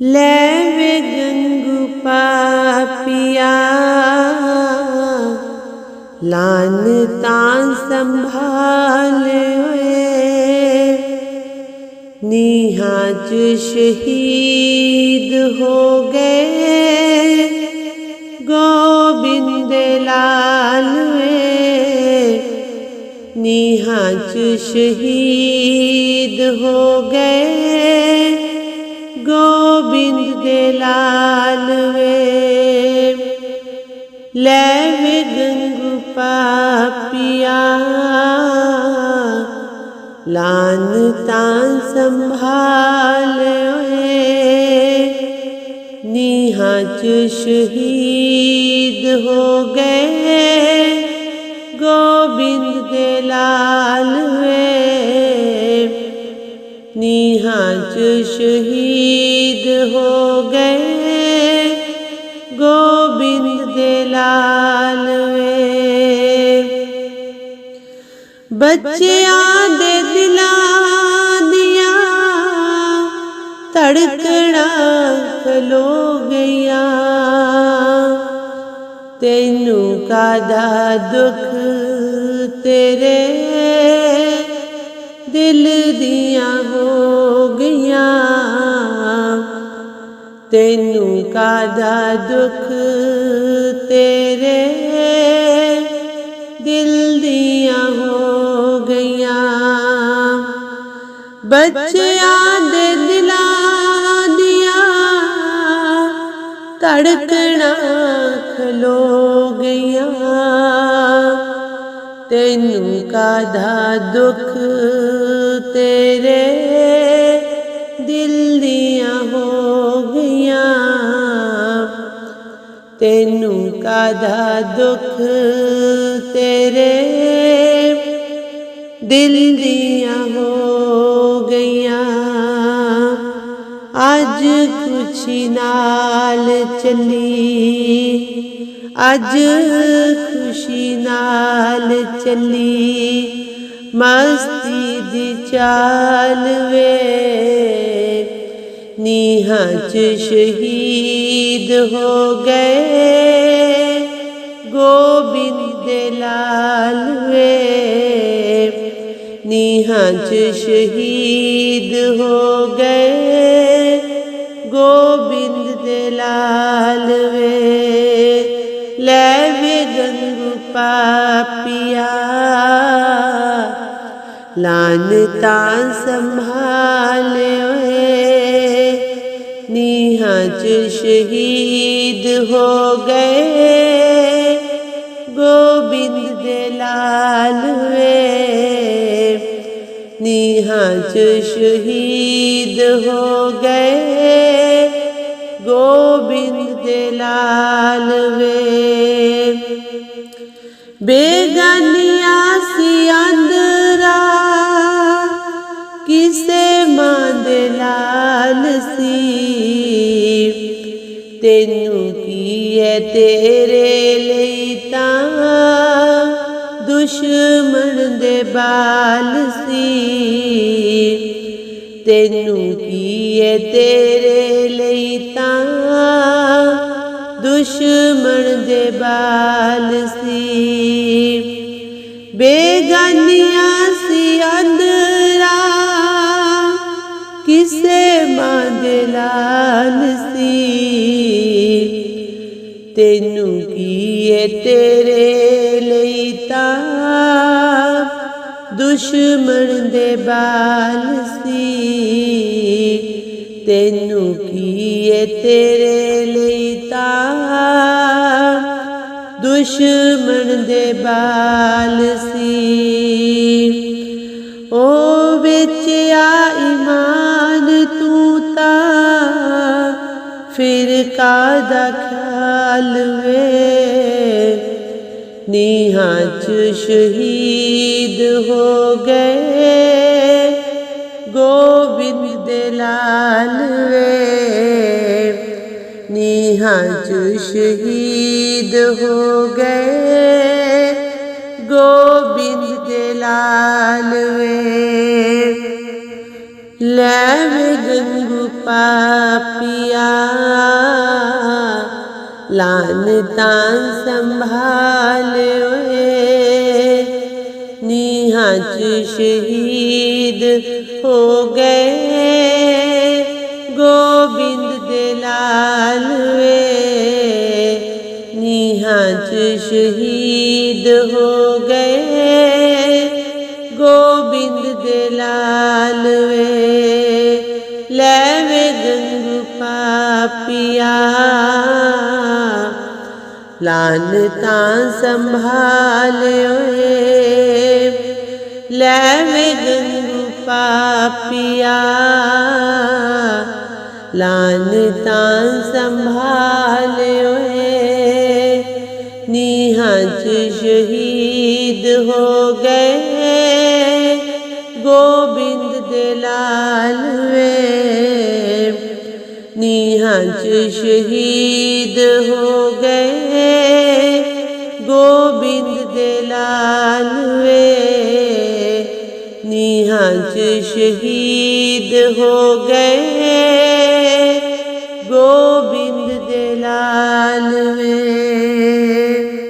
ਲੈ ਵੇ ਗੰਗੂ ਪਾਪੀਆ। ਲਾਨ ਤਾਂ ਸੰਭਾਲ ਓਏ ਨੀਹਾਂ ਚ ਸ਼ਹੀਦ ਹੋ ਗਏ। ਗੋਬਿੰਦ ਲਾਲ ਵੇ ਨੀਹਾਂ ਚ ਸ਼ਹੀਦ ਹੋ ਗਏ। ਗੋਬਿੰਦ ਦੇ ਲਾਲ ਵੇ ਲੈ ਵੇ ਗੰਗੂ ਪਾਪੀਆ ਲਾਨ ਤਾਂ ਸੰਭਾਲ ਓਏ। ਨੀਹਾਂ ਚ ਸ਼ਹੀਦ ਹੋ ਗਏ ਗੋਬਿੰਦ ਦੇ ਲਾਲ ਵੇ ਨੀਹਾਂ ਚ ਸ਼ਹੀਦ ਹੋ ਗਏ। ਗੋਬਿੰਦ ਦੇ ਲਾਲ ਵੇ। ਬੱਚਿਆਂ ਦੇ ਦਿਲਾਂ ਦੀਆਂ ਧੜਕਣਾ ਖਲੋ ਗਈਆਂ। ਤੈਨੂੰ ਕਾਦਾ ਦੁੱਖ ਤੇਰੇ? ਦਿਲ ਦੀ ਤੈਨੂੰ ਕਾਦਾ ਦੁੱਖ ਤੇਰੇ? ਦਿਲ ਦੀਆਂ ਹੋ ਗਈਆਂ। ਬੱਚਿਆਂ ਦੇ ਦਿਲਾਂ ਦੀਆਂ ਧੜਕਣਾ ਖਲੋ ਗਈਆਂ। ਤੈਨੂੰ ਕਾਦਾ ਦੁੱਖ ਤੇਰੇ? ਤੈਨੂੰ ਕਾਦਾ ਦੁੱਖ? ਤੇਰੇ ਦਿਲ ਦੀਆਂ ਹੋ ਗਈਆਂ। ਅੱਜ ਖੁਸ਼ੀ ਨਾਲ ਚੱਲੀ। ਅੱਜ ਖੁਸ਼ੀ ਨਾਲ ਚੱਲੀ। ਮਸਤੀ ਦੀ ਚਾਲ ਵੇ ਨੀਹਾਂ ਚ ਸ਼ਹੀਦ ਹੋ ਗਏ। ਗੋਬਿੰਦ ਦੇ ਲਾਲ ਵੇ ਨੀਹਾਂ ਚ ਸ਼ਹੀਦ ਹੋ ਗਏ। ਗੋਬਿੰਦ ਦੇ ਲਾਲ ਵੇ ਲੈ ਵੇ ਗੰਗੂ ਪਾਪੀਆ। ਲਾਨ ਤਾਂ ਸੰਭਾਲ ਨੀਹਾਂ ਸ਼ਹੀਦ ਹੋ ਗਏ। ਗੋਬਿੰਦ ਦੇ ਲਾਲ ਵੇ ਨੀਹਾਂ ਚ ਸ਼ਹੀਦ ਹੋ ਗਏ। ਗੋਬਿੰਦ ਦੇ ਲਾਲ ਵੇ ਬੇਗਾਨੀਆਂ ਤੈਨੂੰ ਕੀ ਹੈ ਤੇਰੇ ਲਈ ਤਾਂ? ਦੁਸ਼ਮਣ ਦੇ ਬਾਲ ਸੀ। ਤੈਨੂੰ ਕੀ ਹੈ ਤੇਰੇ ਲਈ ਤਾਂ? ਦੁਸ਼ਮਣ ਦੇ ਬਾਲ ਸੀ। ਬੇਗਾਨੀਆਂ ਸੀ ਅੰਦਰਾ। ਕਿਸੇ ਮਾਂ ਦੇ ਲਾਲ ਸੀ। ਤੈਨੂੰ ਕੀ ਤੇਰੇ ਲਈ ਤਾਂ ਦੁਸ਼ਮਣ ਦੇ ਬਾਲ ਸੀ। ਤੈਨੂੰ ਕੀ ਤੇਰੇ ਲਈ ਤਾਂ ਦੁਸ਼ਮਣ ਦੇ ਬਾਲ ਸੀ। ਓ ਵੇਚਿਆ ਈਮਾਨ ਤੂੰ ਤਾਂ, ਫਿਰ ਕਾਦਾ ਖਿਆਲ ਵੇ? ਨੀਹਾਂ ਚ ਸ਼ਹੀਦ ਹੋ ਗਏ, ਗੋਬਿੰਦ ਦੇ ਲਾਲ ਵੇ। ਨੀਹਾਂ ਚ ਸ਼ਹੀਦ ਹੋ ਗਏ। ਵੇ ਲੈ ਵੇ ਗੰਗੂ ਪਾਪੀਆ। ਲਾਨ ਤਾਂ ਸੰਭਾਲ ਏ ਨੀਹਾਂ ਚ ਸ਼ਹੀਦ ਹੋ ਗਏ। ਗੋਬਿੰਦ ਦੇ ਲਾਲ ਵੇ ਨੀਹਾਂ ਚ ਸ਼ਹੀਦ ਹੋ ਗਏ। ਲਾਨ ਤਾਂ ਸੰਭਾਲਿਓ ਏ ਲੈ ਵੇ ਗੰਗੂ ਪਾਪੀਆ ਲਾਨ ਤਾਂ ਸੰਭਾਲਿਓ ਏ ਸ਼ਹੀਦ ਹੋ ਗਏ। ਗੋਬਿੰਦ ਦੇ ਲਾਲ ਵੇ ਨੀਹਾਂ ਸ਼ਹੀਦ ਹੋ ਨੀਹਾਂ ਚ ਸ਼ਹੀਦ ਹੋ ਗਏ।